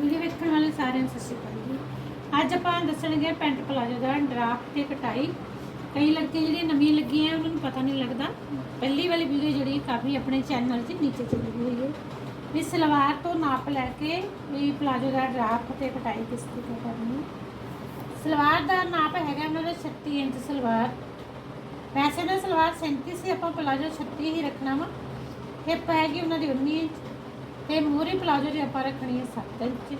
Video ਵੇਖਣ ਵਾਲੇ ਸਾਰਿਆਂ ਨੂੰ ਸਤਿ ਸ਼੍ਰੀ ਅਕਾਲ ਜੀ। ਅੱਜ ਆਪਾਂ ਦੱਸਣਗੇ ਪੈਂਟ ਪਲਾਜੋ ਦਾ ਡਰਾਫਟ ਤੇ ਕਟਾਈ। ਕਈ ਲੱਗੀਆਂ ਜਿਹੜੀਆਂ ਨਵੀਆਂ ਲੱਗੀਆਂ, ਉਹਨਾਂ ਨੂੰ ਪਤਾ ਨਹੀਂ ਲੱਗਦਾ। ਪਹਿਲੀ ਵਾਲੀ ਵੀਡੀਓ ਜਿਹੜੀ ਕਾਫੀ ਆਪਣੇ ਚੈਨਲ 'ਚ ਨੀਚੇ ਚੱਲੀ ਹੋਈ ਹੈ। ਵੀ ਸਲਵਾਰ ਤੋਂ ਨਾਪ ਲੈ ਕੇ ਵੀ ਪਲਾਜੋ ਦਾ ਡਰਾਫਟ ਤੇ ਕਟਾਈ ਕਿਸ ਤਰੀਕੇ ਕਰਨੀ ਸਲਵਾਰ ਦਾ ਨਾਪ ਹੈਗਾ ਉਹਨਾਂ ਦਾ 36 ਇੰਚ ਸਲਵਾਰ। ਵੈਸੇ ਤਾਂ ਸਲਵਾਰ 37 ਸੀ, ਆਪਾਂ ਪਲਾਜੋ 36 ਹੀ ਰੱਖਣਾ ਵਾ। ਹਿੱਪ ਹੈਗੀ ਉਹਨਾਂ ਦੀ 19 ਇੰਚ। ਤੇ ਮੂਰੀ ਪਲਾਜੋ ਦੀ ਆਪਾਂ ਰੱਖਣੀ ਹੈ 7 ਇੰਚ।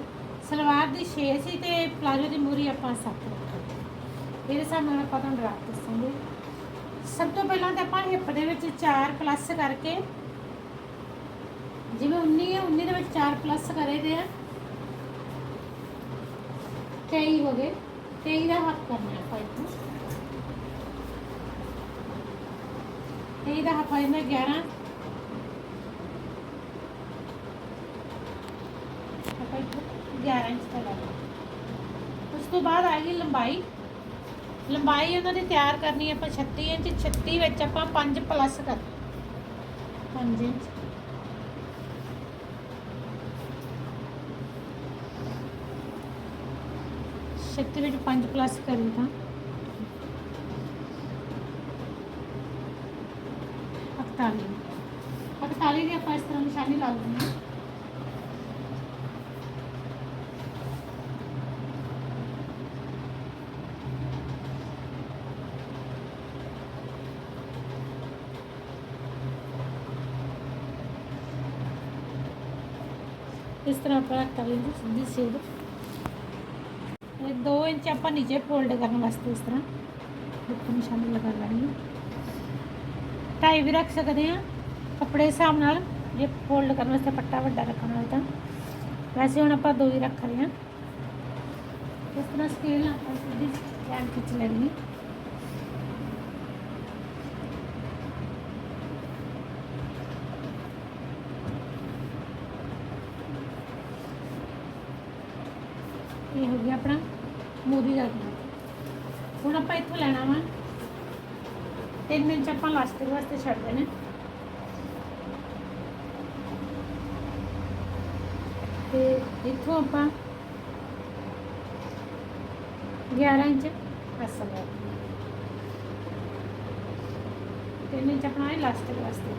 ਸਲਵਾਰ ਦੀ 6 ਸੀ ਤੇ ਪਲਾਜੋ ਦੀ ਮੂਰੀ ਆਪਾਂ 7 ਰੱਖਾਂਗੇ ਇਹਦੇ ਹਿਸਾਬ ਨਾਲ ਆਪਾਂ ਤੁਹਾਨੂੰ ਰੱਖ ਦੱਸਾਂਗੇ। ਸਭ ਤੋਂ ਪਹਿਲਾਂ ਤਾਂ ਆਪਾਂ ਹਿੱਪ ਦੇ ਵਿੱਚ 4 ਪਲੱਸ ਕਰਕੇ, ਜਿਵੇਂ 19 ਹੈ 19 ਦੇ ਵਿੱਚ 4 ਪਲੱਸ ਕਰੇ ਦੇ ਆ। 23 ਹੋ ਗਏ। 23 ਦਾ ਹੱਥ ਕਰਨਾ ਆਪਾਂ ਇੱਥੋਂ 23 ਦਾ ਹੱਥ ਆਇਆ 11 ਆਪਾਂ ਇੱਥੋਂ 11 ਇੰਚ ਦਾ ਲਾਂਗੇ ਉਸ ਤੋਂ ਬਾਅਦ ਆਏਗੀ ਲੰਬਾਈ। ਲੰਬਾਈ ਉਹਨਾਂ ਦੀ ਤਿਆਰ ਕਰਨੀ ਹੈ ਆਪਾਂ 36 ਇੰਚ 36 ਵਿੱਚ ਆਪਾਂ 5 ਪਲੱਸ ਕਰ। 5 ਇੰਚ। ਛੱਤੀ ਵਿੱਚ 5 ਪਲੱਸ ਕਰੀ ਤਾਂ। 48 48 ਦੀ ਆਪਾਂ ਇਸ ਤਰ੍ਹਾਂ ਨਿਸ਼ਾਨੀ ਲਾ ਲੈਂਦੇ ਹਾਂ। ਇਸ ਤਰ੍ਹਾਂ ਆਪਾਂ ਕਰ ਲੈਂਦੇ ਸਿੱਧੀ ਸੇਧ ਇਹ 2 ਇੰਚ ਆਪਾਂ ਨੀਚੇ ਫੋਲਡ ਕਰਨ ਵਾਸਤੇ ਇਸ ਤਰ੍ਹਾਂ ਉੱਪਰ ਨਿਸ਼ਾਨੀ ਲਗਾ ਲੈਣੀ ਹੈ ਢਾਈ ਵੀ ਰੱਖ ਸਕਦੇ ਆ ਕੱਪੜੇ ਦੇ ਹਿਸਾਬ ਨਾਲ ਜੇ ਫੋਲਡ ਕਰਨ ਵਾਸਤੇ ਪੱਟਾ ਵੱਡਾ ਰੱਖਣਾ ਹੋਵੇ ਤਾਂ ਵੈਸੇ ਹੁਣ ਆਪਾਂ ਦੋ ਹੀ ਰੱਖ ਰਹੇ ਹਾਂ ਇਸ ਤਰ੍ਹਾਂ ਸਕੇਲ ਨਾਲ ਆਪਾਂ ਸਿੱਧੀ ਲਾਈਨ ਖਿੱਚ ਲੈਣੀ ਹੈ ਇਹ ਹੋ ਗਿਆ ਆਪਣਾ ਮੂਰੀ ਦਾ ਹੁਣ ਆਪਾਂ ਇੱਥੋਂ ਲੈਣਾ ਵਾ। 3 ਇੰਚ ਆਪਾਂ ਲਾਸਟਿਕ ਵਾਸਤੇ ਛੱਡ ਦੇਣਾ। ਤੇ ਇੱਥੋਂ ਆਪਾਂ 11 ਇੰਚ ਅਸਲ ਹੈ 3 ਇੰਚ ਆਪਣਾ ਇਲਾਸਟਿਕ ਵਾਸਤੇ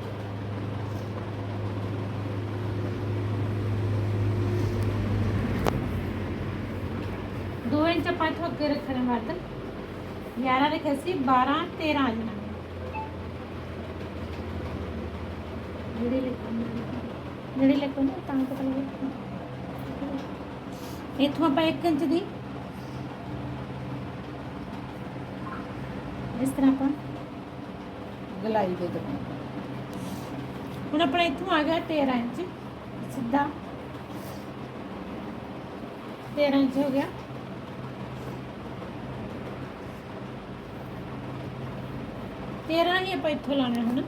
ਦੋ ਇੰਚ ਆਪਾਂ ਇੱਥੋਂ ਅੱਗੇ ਰੱਖਣੇ ਵੱਧ। 11 ਰੱਖਿਆ ਸੀ 12 13 ਆ ਜਾਣਾ। ਜਿਹੜੇ ਲਿਖਣ ਜਿਹੜੇ ਲਿਖਣ ਤਾਂ ਪਤਾ ਲੱਗੂ। ਇੱਥੋਂ ਆਪਾਂ 1 ਇੰਚ ਦੀ। ਇਸ ਤਰ੍ਹਾਂ ਆਪਾਂ ਗਲਾਈ ਦੇ ਦੇਣਾ। ਹੁਣ ਆਪਣਾ ਇੱਥੋਂ ਆ ਗਿਆ 13 ਇੰਚ। ਸਿੱਧਾ। 13 ਇੰਚ ਹੋ ਗਿਆ। ਤੇਰਾਂ ਹੀ ਆਪਾਂ ਇੱਥੋਂ ਲਾਣਾ ਹੁਣ।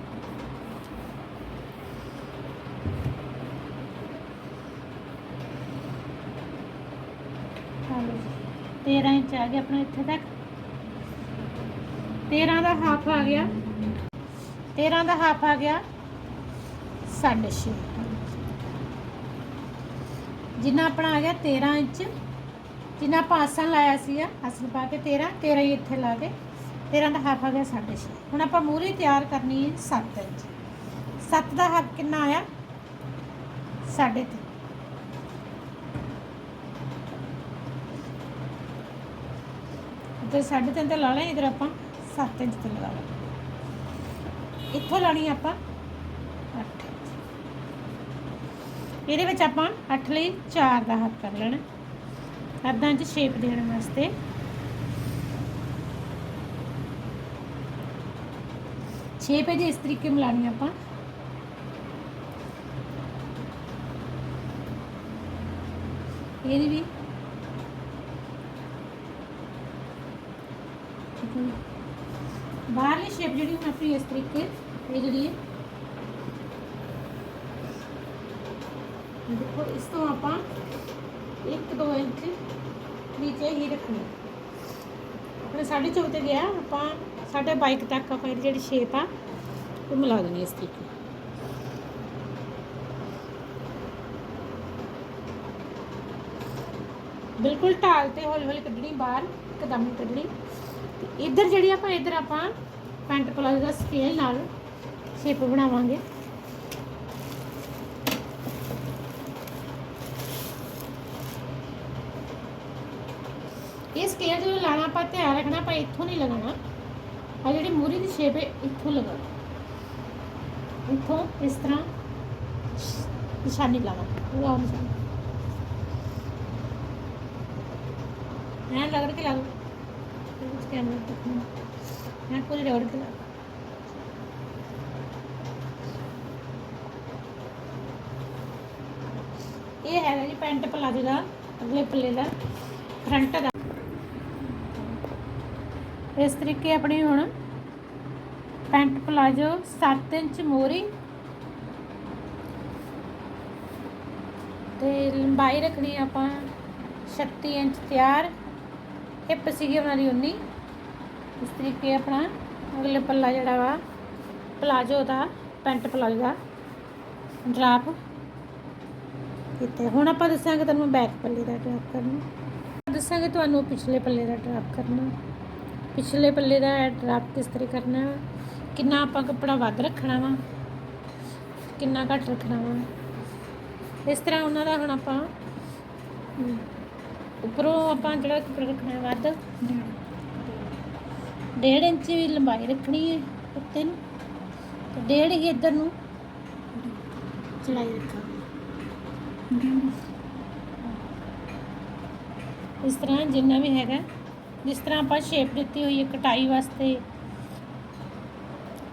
ਹਾਂ। 13 ਇੰਚ ਆ ਗਿਆ ਆਪਣਾ ਇੱਥੇ ਤੱਕ। 13 ਦਾ ਹਾਫ ਆ ਗਿਆ। 13 ਦਾ ਹਾਫ ਆ ਗਿਆ। 6.5 ਜਿੰਨਾ ਆਪਣਾ ਆ ਗਿਆ 13 ਇੰਚ। ਜਿੰਨਾ ਆਪਾਂ ਆਸਣ ਲਾਇਆ ਸੀਗਾ ਆਸਣ ਪਾ ਕੇ 13 13 ਹੀ ਇੱਥੇ ਲਾ ਕੇ। 13 ਦਾ ਹਾਫ ਆ ਗਿਆ 6.5 ਹੁਣ ਆਪਾਂ ਮੂਰੀ ਤਿਆਰ ਕਰਨੀ ਹੈ 7 ਇੰਚ 7 ਦਾ ਹਾਫ ਕਿੰਨਾ ਆਇਆ? 3.5 ਤੇ 3.5 ਤੇ ਲਾ ਲੈਂ ਇਧਰ ਆਪਾਂ 7 ਇੰਚ ਤੇ ਲਗਾ ਲਾਂ ਇੱਥੋਂ ਲਾਣੀ ਆਪਾਂ 8 ਇਹਦੇ ਵਿੱਚ ਆਪਾਂ 8 ਲਈ 4 ਦਾ ਹੱਥ ਕਰ ਲੈਣਾ। ਅੱਧਾ ਇੰਚ ਸ਼ੇਪ ਦੇਣ ਵਾਸਤੇ। ਛੇ ਪੇਜ ਇਸ ਤਰੀਕੇ ਮਿਲਾਣੀ ਆਪਾਂ। ਇਹਦੀ ਵੀ। ਬਾਹਰਲੀ ਸ਼ੇਪ ਜਿਹੜੀ ਹੁਣ ਆਪਣੀ ਇਸ ਤਰੀਕੇ, ਇਹ ਜਿਹੜੀ ਹੈ। ਦੇਖੋ, ਇਸ ਤੋਂ ਆਪਾਂ 1-2 ਇੰਚ ਨੀਚੇ ਹੀ ਰੱਖਣੀ। ਆਪਣੇ ਸਾਢੇ ਚੌਕ ਤੇ ਗਿਆ ਆਪਾਂ ਸਾਡੇ ਬਾਈਕ ਤੱਕ ਆਪਾਂ ਇਹਦੀ ਜਿਹੜੀ ਸ਼ੇਪ ਆ, ਉਹ ਮਿਲਾ ਦੇਣੀ ਇਸ ਤਰੀਕੇ ਬਿਲਕੁਲ ਢਾਲ ਤੇ ਹੌਲੀ ਹੌਲੀ ਕੱਢਣੀ, ਬਾਹਰ ਕਦਮ ਕੱਢਣੀ। ਇੱਧਰ ਜਿਹੜੀ ਆਪਾਂ, ਇੱਧਰ ਆਪਾਂ ਪੈਂਟ ਪਲਾਜ਼ੋ ਦਾ ਸਕੇਲ ਨਾਲ ਸ਼ੇਪ ਬਣਾਵਾਂਗੇ। ਇਹ ਸਕੇਲ ਜਦੋਂ ਲਾਣਾ ਆਪਾਂ ਧਿਆਨ ਰੱਖਣਾ, ਆਪਾਂ ਇੱਥੋਂ ਨਹੀਂ ਲਗਾਉਣਾ। ਆ ਜਿਹੜੀ ਮੂਰੀ ਦੀ ਸ਼ੇਪ ਹੈ, ਇੱਥੋਂ ਲਗਾਉਣਾ ਇੱਥੋਂ ਇਸ ਤਰ੍ਹਾਂ ਨਿਸ਼ਾਨੀ ਲਾਣਾ ਪੂਰਾ ਨਿਸ਼ਾਨੀ। ਐਂ ਰਗੜ ਕੇ ਲਾ ਦੋ ਕੈਮਰੇ ਤੱਕ ਐਂ ਪੂਰੀ ਰਗੜ ਕੇ ਲਾ ਇਹ ਹੈਗਾ ਜੀ ਪੈਂਟ ਪਲਾਜੋ ਦਾ, ਅਗਲੇ ਪੱਲੇ ਦਾ, ਫਰੰਟ ਦਾ। ਇਸ ਤਰੀਕੇ ਆਪਣੀ ਹੁਣ ਪੈਂਟ ਪਲਾਜੋ 7 ਇੰਚ ਮੋਰੀ ਤੇ ਲੰਬਾਈ ਰੱਖਣੀ ਆਪਾਂ 36 ਇੰਚ ਤਿਆਰ, ਹਿੱਪ ਸੀਗੀ ਉਹਨਾਂ ਦੀ 19 ਇਸ ਤਰੀਕੇ ਆਪਣਾ ਅਗਲੇ ਪੱਲਾ ਜਿਹੜਾ ਵਾ, ਪਲਾਜੋ ਦਾ, ਪੈਂਟ ਪਲਾਜੋ ਦਾ ਡਰਾਪ ਕੀਤੇ। ਹੁਣ ਆਪਾਂ ਦੱਸਾਂਗੇ ਤੁਹਾਨੂੰ ਬੈਕ ਪੱਲੇ ਦਾ ਡਰਾਪ ਕਰਨਾ। ਦੱਸਾਂਗੇ ਤੁਹਾਨੂੰ ਪਿਛਲੇ ਪੱਲੇ ਦਾ ਡਰਾਪ ਕਰਨਾ। ਪਿਛਲੇ ਪੱਲੇ ਦਾ ਡਰਾਪ ਕਿਸ ਤਰ੍ਹਾਂ ਕਰਨਾ ਕਿੰਨਾ ਆਪਾਂ ਕੱਪੜਾ ਵੱਧ ਰੱਖਣਾ ਵਾ? ਕਿੰਨਾ ਘੱਟ ਰੱਖਣਾ ਵਾ? ਇਸ ਤਰ੍ਹਾਂ ਉਹਨਾਂ ਦਾ ਹੁਣ ਆਪਾਂ ਉੱਪਰੋਂ ਆਪਾਂ ਜਿਹੜਾ ਕੱਪੜਾ ਰੱਖਣਾ ਹੈ ਵੱਧ। ਡੇਢ ਇੰਚ ਵੀ ਲੰਬਾਈ ਰੱਖਣੀ ਹੈ ਉੱਤੇ ਨੂੰ। ਤੇ ਡੇਢ ਹੀ ਇੱਧਰ ਨੂੰ ਚੜਾਈ ਰੱਖਾਂਗੇ। ਇਸ ਤਰ੍ਹਾਂ ਜਿੰਨਾ ਵੀ ਹੈਗਾ ਜਿਸ ਤਰ੍ਹਾਂ ਆਪਾਂ ਸ਼ੇਪ ਦਿੱਤੀ ਹੋਈ ਹੈ ਕਟਾਈ ਵਾਸਤੇ,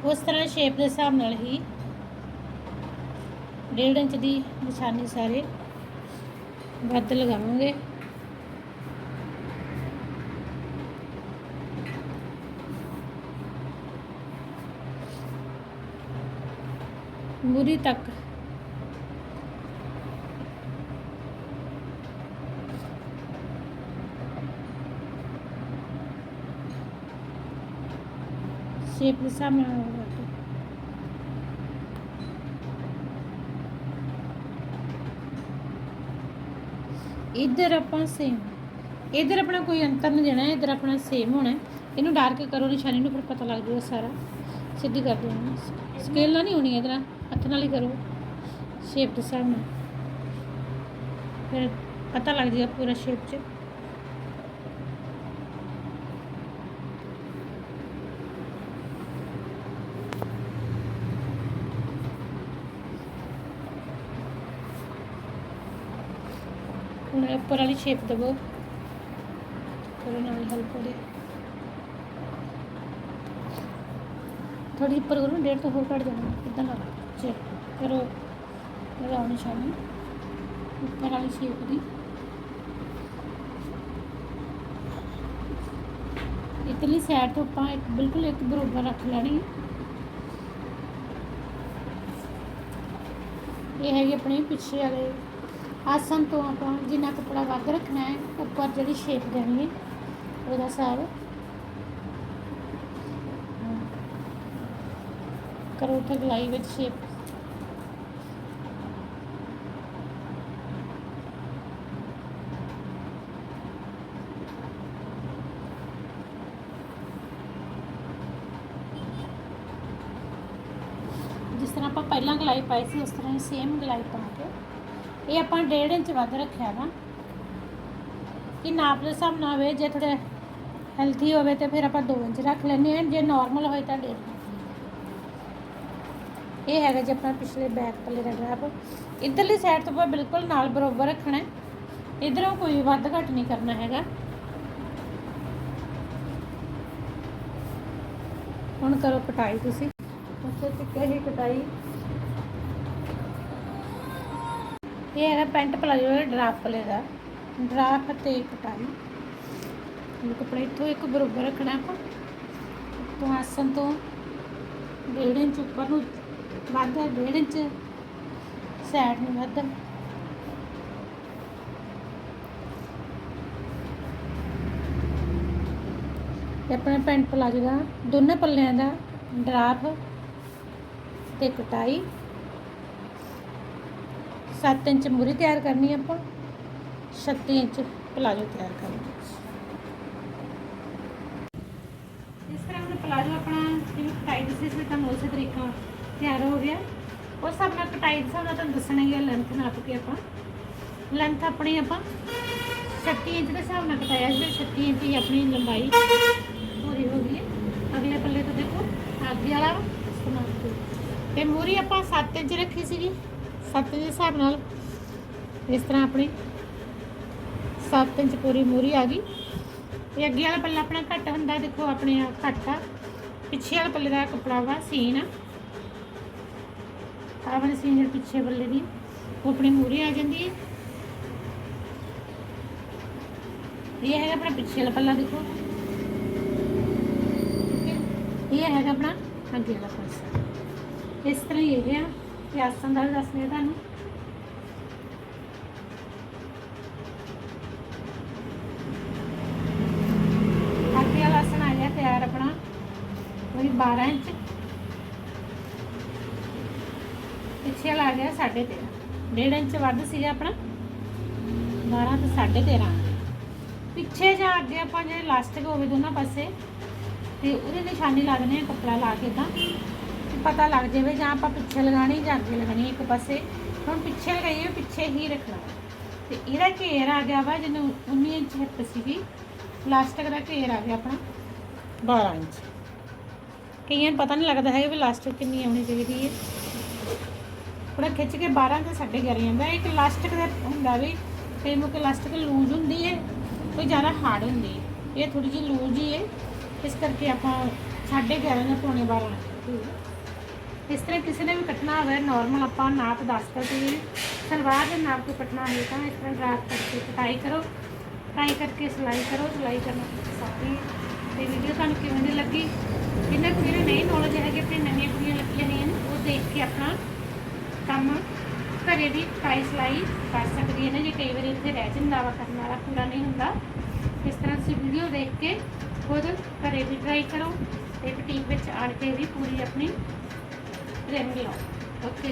ਉਸ ਤਰ੍ਹਾਂ ਸ਼ੇਪ ਦੇ ਹਿਸਾਬ ਨਾਲ ਹੀ ਡੇਢ ਇੰਚ ਦੀ ਨਿਸ਼ਾਨੀ ਸਾਰੇ ਵੱਧ ਲਗਾਵਾਂਗੇ। ਮੂਰੀ ਤੱਕ ਸ਼ੇਪ ਦੇ ਹਿਸਾਬ ਨਾਲ ਲਗਾਵਾਂਗੇ ਇੱਧਰ ਆਪਾਂ ਸੇਮ ਇੱਧਰ ਆਪਣਾ ਕੋਈ ਅੰਤਰ ਨਹੀਂ ਦੇਣਾ, ਇੱਧਰ ਆਪਣਾ ਸੇਮ ਹੋਣਾ। ਇਹਨੂੰ ਡਾਰਕ ਕਰੋ, ਨਿਸ਼ਾਨੀ ਨੂੰ ਫਿਰ ਪਤਾ ਲੱਗ ਜਾਊਗਾ ਸਾਰਾ। ਸਿੱਧੀ ਕਰ ਦੇਣਾ ਸਕੇਲ ਨਾਲ ਨਹੀਂ ਹੋਣੀ ਇਹਦੇ ਹੱਥ ਨਾਲ ਹੀ ਕਰੋ। ਸ਼ੇਪ ਦੇ ਹਿਸਾਬ ਨਾਲ ਫਿਰ ਪਤਾ ਲੱਗ ਜਾਏਗਾ ਪੂਰਾ ਸ਼ੇਪ 'ਚ। ਹੁਣ ਉੱਪਰ ਵਾਲੀ ਸ਼ੇਪ ਦੇਵੋ। ਥੋੜੀ ਨਾਲ ਹੈਲਪ ਹੋ ਥੋੜੀ ਉੱਪਰ ਕਰੋ ਡੇਢ ਤੋਂ ਹੋਰ ਘੱਟ ਜਾਣਾ। ਇਦਾਂ ਕਰ ਚਲ, ਕਰੋ। ਲਗਾਓ ਨਿਸ਼ਾਨੀ। ਉੱਪਰ ਵਾਲੀ ਸ਼ੇਪ ਦੀ। ਇਤਲੀ ਸਾਈਡ ਤੋਂ ਆਪਾਂ ਇੱਕ, ਬਿਲਕੁਲ ਇੱਕ ਬਰੋਬਰ ਰੱਖ ਲੈਣੀ ਇਹ ਹੈਗੀ ਆਪਣੇ ਪਿੱਛੇ ਵਾਲੇ ਆਸਨ ਤੋਂ ਆਪਾਂ ਜਿੰਨਾ ਕੱਪੜਾ ਵੱਧ ਰੱਖਣਾ ਹੈ, ਉੱਪਰ ਜਿਹੜੀ ਸ਼ੇਪ ਦੇਣੀ ਹੈ, ਉਹਦਾ ਹਿਸਾਬ ਕਰੋ ਉੱਥੇ ਗਲਾਈ ਵਿੱਚ ਸ਼ੇਪ ਜਿਸ ਤਰ੍ਹਾਂ ਆਪਾਂ ਪਹਿਲਾਂ ਗਲਾਈ ਪਾਈ ਸੀ, ਉਸ ਤਰ੍ਹਾਂ ਹੀ ਸੇਮ ਗਲਾਈ ਪਾ ਕੇ ਇਹ ਆਪਾਂ 1.5 ਇੰਚ ਵੱਧ ਰੱਖਿਆ ਵਾ। ਕਿ ਨਾਪ ਦੇ ਹਿਸਾਬ ਨਾਲ ਹੋਵੇ, ਜੇ ਥੋੜਾ ਹੈਲਥੀ ਹੋਵੇ ਤੇ ਫਿਰ ਆਪਾਂ 2 ਇੰਚ ਰੱਖ ਲੈਂਦੇ ਹਾਂ। ਜੇ ਨਾਰਮਲ ਹੋਏ ਤਾਂ 1.5 ਇਹ ਹੈਗਾ ਜੀ ਆਪਣਾ ਪਿਛਲੇ ਬੈਕ ਪੱਲੇ ਦਾ ਡਰਾਪ ਇਧਰਲੀ ਸਾਈਡ ਤੋਂ ਆਪਾਂ ਬਿਲਕੁਲ ਨਾਲ ਬਰੋਬਰ ਰੱਖਣਾ ਹੈ। ਇਧਰੋਂ ਕੋਈ ਵੱਧ ਘੱਟ ਨਹੀਂ ਕਰਨਾ ਹੈਗਾ। ਹੁਣ ਕਰੋ ਕਟਾਈ ਤੁਸੀਂ। ਅੱਛਾ ਤੇ ਕਹੀ ਕਟਾਈ? ਇਹ ਹੈਗਾ ਪੈਂਟ ਪਲਾਜੋ ਦਾ ਡਰਾਪ ਪਲੇ ਦਾ। ਡਰਾਫ ਤੇ ਕਟਾਈ ਇਹ ਕੱਪੜਾ ਇੱਥੋਂ ਇੱਕ ਬਰੋਬਰ ਰੱਖਣਾ ਆਪਾਂ। ਤੋਂ ਆਸਨ ਤੋਂ ਡੇਢ ਇੰਚ ਉੱਪਰ ਨੂੰ ਵੱਧ ਹੈ, ਡੇਢ ਇੰਚ ਸਾਈਡ ਨੂੰ ਵੱਧ ਤੇ ਆਪਣੇ ਪੈਂਟ ਪਲਾਜੋ ਦਾ ਦੋਨੇ ਪੱਲਿਆਂ ਦਾ ਡਰਾਫ ਤੇ ਕਟਾਈ 7 ਇੰਚ ਮੂਰੀ ਤਿਆਰ ਕਰਨੀ ਆਪਾਂ 36 ਇੰਚ ਪਲਾਜੋ ਤਿਆਰ ਕਰਾਂਗੇ ਇਸ ਤਰ੍ਹਾਂ ਦਾ ਪਲਾਜੋ ਆਪਣਾ ਜਿਵੇਂ ਕਟਾਈ ਦੀ ਸੀ ਤੁਹਾਨੂੰ ਉਸੇ ਤਰੀਕਾ ਤਿਆਰ ਹੋ ਗਿਆ। ਉਸ ਹਿਸਾਬ ਨਾਲ ਕਟਾਈ ਦੇ ਹਿਸਾਬ ਨਾਲ ਤੁਹਾਨੂੰ ਦੱਸਣਾ ਦੱਸਣਗੇ ਲੈਂਥ ਨਾਪ ਕੇ ਆਪਾਂ ਲੈਂਥ ਆਪਣੀ ਆਪਾਂ 36 ਇੰਚ ਦੇ ਹਿਸਾਬ ਨਾਲ ਕਟਾਇਆ ਸੀ 36 ਇੰਚ ਹੀ ਆਪਣੀ ਲੰਬਾਈ ਪੂਰੀ ਹੋ ਗਈ ਹੈ। ਅਗਲੇ ਪੱਲੇ ਤੋਂ ਦੇਖੋ, ਅੱਗੇ ਵਾਲਾ ਇਸਤੇਮਾਲ ਤੇ ਮੂਰੀ ਆਪਾਂ 7 ਇੰਚ ਰੱਖੀ ਸੀਗੀ। 7 ਦੇ ਹਿਸਾਬ ਨਾਲ। ਇਸ ਤਰ੍ਹਾਂ ਆਪਣੀ 7 ਇੰਚ ਪੂਰੀ ਮੂਰੀ ਆ ਗਈ। ਇਹ ਅੱਗੇ ਵਾਲਾ ਪੱਲਾ ਆਪਣਾ ਘੱਟ ਹੁੰਦਾ, ਦੇਖੋ ਆਪਣੇ ਆਪ ਘੱਟ ਆ। ਪਿੱਛੇ ਵਾਲੇ ਪੱਲੇ ਦਾ ਕੱਪੜਾ ਵਾ ਸੀਨ ਆ। ਆਹ ਸੀਨ ਜਿਹੜੀ ਪਿੱਛੇ ਪੱਲੇ ਦੀ, ਉਹ ਆਪਣੀ ਮੂਰੀ ਆ ਜਾਂਦੀ ਹੈ। ਇਹ ਹੈਗਾ ਆਪਣਾ ਪਿੱਛੇ ਵਾਲਾ ਪੱਲਾ, ਦੇਖੋ। ਇਹ ਹੈਗਾ ਆਪਣਾ ਅੱਗੇ ਵਾਲਾ ਪਾਸਾ ਇਸ ਤਰ੍ਹਾਂ ਹੀ ਇਹ ਆ। ਤੇ ਆਸਨ ਦਾ ਵੀ ਦੱਸਦੇ ਆ ਤੁਹਾਨੂੰ। ਅੱਗੇ ਵਾਲਾ ਆਸਨ ਆ ਗਿਆ ਤਿਆਰ ਆਪਣਾ। ਉਹੀ 12 ਇੰਚ। ਪਿੱਛੇ ਵਾਲਾ ਆ ਗਿਆ 13.5 ਡੇਢ ਇੰਚ ਵੱਧ ਸੀਗਾ ਆਪਣਾ। 12 ਤੇ 13.5 ਪਿੱਛੇ ਜਾਂ ਅੱਗੇ ਆਪਾਂ ਜੇ ਇਲਾਸਟਿਕ ਹੋਵੇ ਦੋਨਾਂ ਪਾਸੇ, ਤੇ ਉਹਦੇ ਨਿਸ਼ਾਨੀ ਲਾ ਦਿੰਦੇ ਆ ਕੱਪੜਾ ਲਾ ਕੇ ਤਾਂ। ਪਤਾ ਲੱਗ ਜਾਵੇ ਜਾਂ ਆਪਾਂ ਪਿੱਛੇ ਲਗਾਣੀ ਜਾਂ ਅੱਗੇ ਲਗਾਣੀ ਇੱਕ ਪਾਸੇ। ਹੁਣ ਪਿੱਛੇ ਲਗਾਈਏ ਪਿੱਛੇ ਹੀ ਰੱਖਣਾ। ਤੇ ਇਹਦਾ ਘੇਰ ਆ ਗਿਆ ਵਾ, ਜਿਹਨੂੰ 19 ਇੰਚ ਹਿੱਪ ਸੀਗੀ। ਪਲਾਸਟਿਕ ਦਾ ਘੇਰ ਆ ਗਿਆ ਆਪਣਾ 12 ਇੰਚ। ਕਈਆਂ ਨੂੰ ਪਤਾ ਨਹੀਂ ਲੱਗਦਾ ਹੈ ਵੀ ਪਲਾਸਟਿਕ ਕਿੰਨੀ ਆਉਣੀ ਚਾਹੀਦੀ ਹੈ। ਥੋੜਾ ਖਿੱਚ ਕੇ 12 ਤੇ 11.5 ਜਾਂਦਾ ਇੱਕ ਇਲਾਸਟਿਕ ਦਾ ਹੁੰਦਾ ਵੀ, ਕਈ ਮੁੱਕ ਇਲਾਸਟਿਕ ਲੂਜ਼ ਹੁੰਦੀ ਹੈ, ਕੋਈ ਜ਼ਿਆਦਾ ਹਾਰਡ ਹੁੰਦੀ ਹੈ। ਇਹ ਥੋੜੀ ਜਿਹੀ ਲੂਜ਼ ਹੀ ਹੈ। ਇਸ ਕਰਕੇ ਆਪਾਂ 11.5 ਜਾਂ ਪੌਣੇ 12 ਇਸ ਤਰ੍ਹਾਂ ਕਿਸੇ ਨੇ ਵੀ ਕੱਟਣਾ ਹੋਵੇ ਨਾਰਮਲ ਆਪਾਂ ਨਾਪ ਦੱਸ ਸਕਦੇ ਸਲਵਾਰ ਦੇ ਨਾਪ ਤੋਂ ਕੱਟਣਾ ਹੋਵੇ ਤਾਂ ਇਸ ਤਰ੍ਹਾਂ ਡਰਾਫ ਕਰਕੇ ਕਟਾਈ ਕਰੋ। ਕਟਾਈ ਕਰਕੇ ਸਿਲਾਈ ਕਰੋ, ਸਿਲਾਈ ਕਰਨਾ ਸਾਥੀ ਤੇ ਵੀਡੀਓ ਤੁਹਾਨੂੰ ਕਿਵੇਂ ਦੀ ਲੱਗੀ? ਜਿੰਨਾ ਕੁ ਜਿਹੜੇ ਨਹੀਂ ਨੌਲੇਜ ਹੈਗੇ ਤੇ ਨਵੀਆਂ ਕੁੜੀਆਂ ਲੱਗੀਆਂ ਹੋਈਆਂ ਨੇ, ਉਹ ਦੇਖ ਕੇ ਆਪਣਾ ਕੰਮ ਘਰੇ ਵੀ ਕਟਾਈ ਸਿਲਾਈ ਕਰ ਸਕਦੀਆਂ ਨੇ। ਜੇ ਕਈ ਵਾਰੀ ਇੱਥੇ ਰਹਿ ਜਾਂਦਾ ਵਾ, ਕਰਨ ਵਾਲਾ ਪੂਰਾ ਨਹੀਂ ਹੁੰਦਾ। ਇਸ ਤਰ੍ਹਾਂ ਤੁਸੀਂ ਵੀਡੀਓ ਦੇਖ ਕੇ ਖੁਦ ਘਰੇ ਵੀ ਟਰਾਈ ਕਰੋ ਤੇ ਬੁਟੀਕ ਵਿੱਚ ਆਣ ਕੇ ਵੀ ਪੂਰੀ ਆਪਣੀ Thêm nhiều, có khi.